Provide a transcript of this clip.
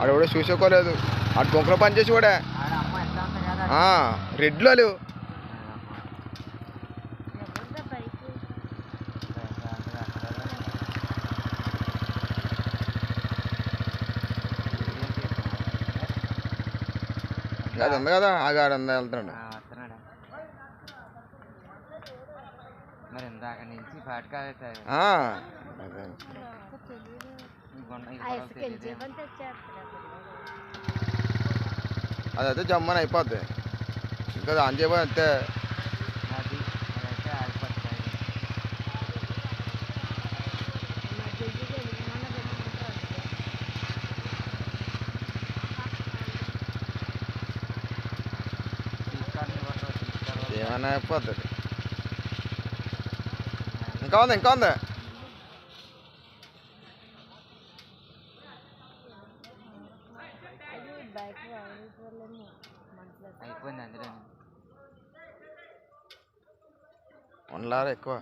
ఆడు కూడా చూసుకోలేదు. ఆడు బొంకలో పని చేసి కూడా. రెడ్లు బైక్ అది ఉంది కదా ఆగాడు ఉంది వెళ్తున్నాడు. మరి ఇందాక నుంచి పాటకాయ ఆ, అదే. ఐస్ కెంచేపని తెచ్చేస్తారు అది అయితే జమ్మని అయిపోద్ది. ఇంకా ఆన్ చేయబోయి అంతే. అదైతే ఏమైనా అయిపోద్ది. ఇంకా ఉంది ఇంకా ఉంది. అయిపోయింది అందులో. వన్ లారా ఎక్కువ.